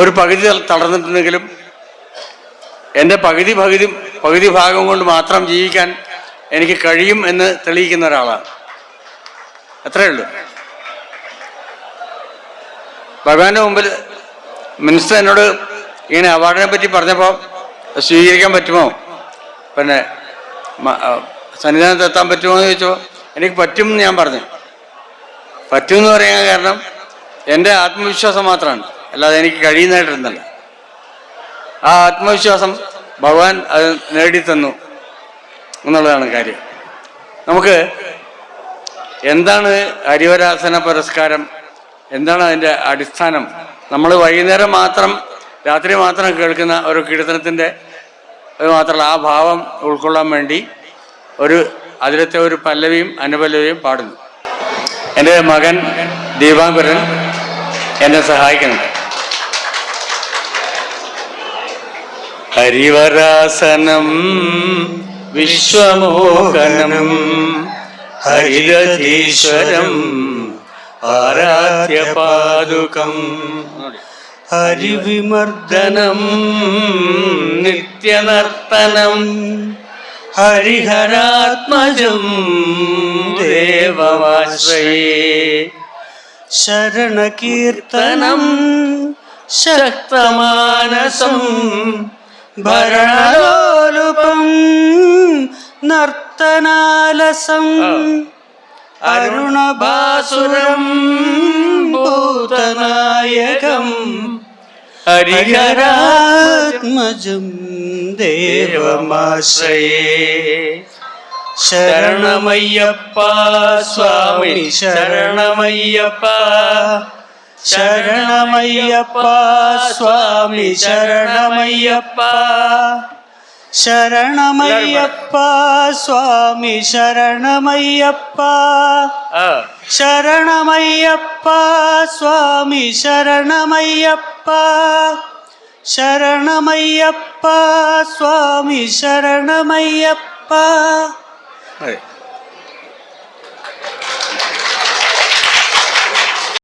ഒരു പകുതി തള- തളർന്നിട്ടുണ്ടെങ്കിലും എന്റെ പകുതി പകുതി പകുതി ഭാഗം കൊണ്ട് മാത്രം ജീവിക്കാൻ എനിക്ക് കഴിയും എന്ന് തെളിയിക്കുന്ന ഒരാളാണ്. അത്രേ ഉള്ളൂ. ഭഗവാന്റെ മുമ്പിൽ മിനിസ്റ്റർ എന്നോട് ഇങ്ങനെ അവാർഡിനെ പറ്റി പറഞ്ഞപ്പോൾ സ്വീകരിക്കാൻ പറ്റുമോ? പിന്നെ സന്നിധാനത്ത് എത്താൻ പറ്റുമോ എന്ന് ചോദിച്ചപ്പോൾ എനിക്ക് പറ്റും എന്ന് ഞാൻ പറഞ്ഞു. പറ്റുമെന്ന് പറയാൻ കാരണം എന്റെ ആത്മവിശ്വാസം മാത്രമാണ്. അല്ലാതെ എനിക്ക് കഴിയുന്നതായിട്ടിരുന്നല്ല. ആ ആത്മവിശ്വാസം ഭഗവാൻ അത് നേടിത്തന്നു എന്നുള്ളതാണ് കാര്യം. നമുക്ക് എന്താണ് ഹരിവരാസന പുരസ്കാരം? എന്താണ് അതിന്റെ അടിസ്ഥാനം? നമ്മൾ വൈകുന്നേരം മാത്രം രാത്രി മാത്രം കേൾക്കുന്ന ഒരു കീർത്തനത്തിന്റെ അത് മാത്രമല്ല ആ ഭാവം ഉൾക്കൊള്ളാൻ വേണ്ടി ഒരു അതിലത്തെ ഒരു പല്ലവിയും അനുപല്ലവിയും പാടുന്നു. എന്റെ മകൻ ദീപാംബരൻ എന്നെ സഹായിക്കുന്നുണ്ട് ഹരിവരാസനം വിശ്വമോഹനം ഹരിരതീശ്വരം ആരാധ്യപാദുകം ഹരിവിമർദ്ദനം നിത്യനർത്തനം ഹരിഹരാത്മജം ദേവമാശ്രയേ. ശരണകീർത്തനം ശക്തമാനസം ഭരണലോലുപം നർത്തനാലസം. അരുണഭാസുരം ഭൂതനായകം. ഹരിഹരാത്മജം ദേവമാശ്രയേ. ശരണമയ്യപ്പ സ്വാമി ശരണമയ്യപ്പ. ശരണമയ്യപ്പ സ്വാമി ശരണമയ്യപ്പ ശരണമയ്യപ്പ സ്വാമി ശരണമയ്യപ്പ ശരണമയ്യപ്പ സ്വാമി ശരണമയ്യപ്പ ശരണമയ്യപ്പ സ്വാമി ശരണമയ്യപ്പ